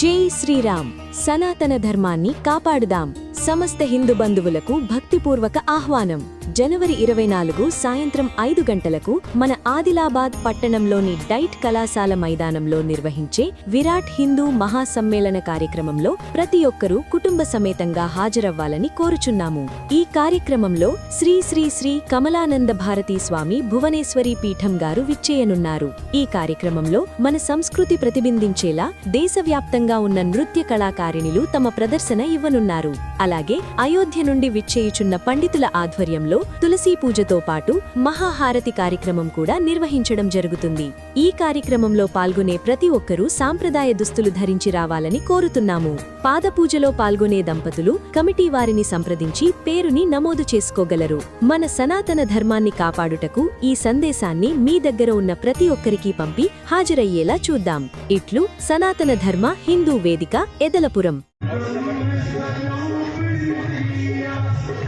జై శ్రీరామ్ సనాతన ధర్మాన్ని కాపాడుదాం. సమస్త హిందూ బంధువులకు భక్తిపూర్వక ఆహ్వానం. జనవరి ఇరవై నాలుగు సాయంత్రం ఐదు గంటలకు మన ఆదిలాబాద్ పట్టణంలోని డైట్ కళాశాల మైదానంలో నిర్వహించే విరాట్ హిందూ మహాసమ్మేళన కార్యక్రమంలో ప్రతి ఒక్కరూ కుటుంబ సమేతంగా హాజరవ్వాలని కోరుచున్నాము. ఈ కార్యక్రమంలో శ్రీ శ్రీ శ్రీ కమలానంద భారతీ స్వామి భువనేశ్వరి పీఠం గారు విచ్చేయనున్నారు. ఈ కార్యక్రమంలో మన సంస్కృతి ప్రతిబింబించేలా దేశవ్యాప్తంగా ఉన్న నృత్య కళాకారిణులు తమ ప్రదర్శన ఇవ్వనున్నారు. అలా అలాగే అయోధ్య నుండి విచ్చేయుచున్న పండితుల ఆధ్వర్యంలో తులసీ పూజతో పాటు మహాహారతి కార్యక్రమం కూడా నిర్వహించడం జరుగుతుంది. ఈ కార్యక్రమంలో పాల్గొనే ప్రతి ఒక్కరూ సాంప్రదాయ దుస్తులు ధరించి రావాలని కోరుతున్నాము. పాదపూజలో పాల్గొనే దంపతులు కమిటీ వారిని సంప్రదించి పేరుని నమోదు చేసుకోగలరు. మన సనాతన ధర్మాన్ని కాపాడుటకు ఈ సందేశాన్ని మీ దగ్గర ఉన్న ప్రతి ఒక్కరికి పంపి హాజరయ్యేలా చూద్దాం. ఇట్లు సనాతన ధర్మ హిందూ వేదిక ఎదలపురం.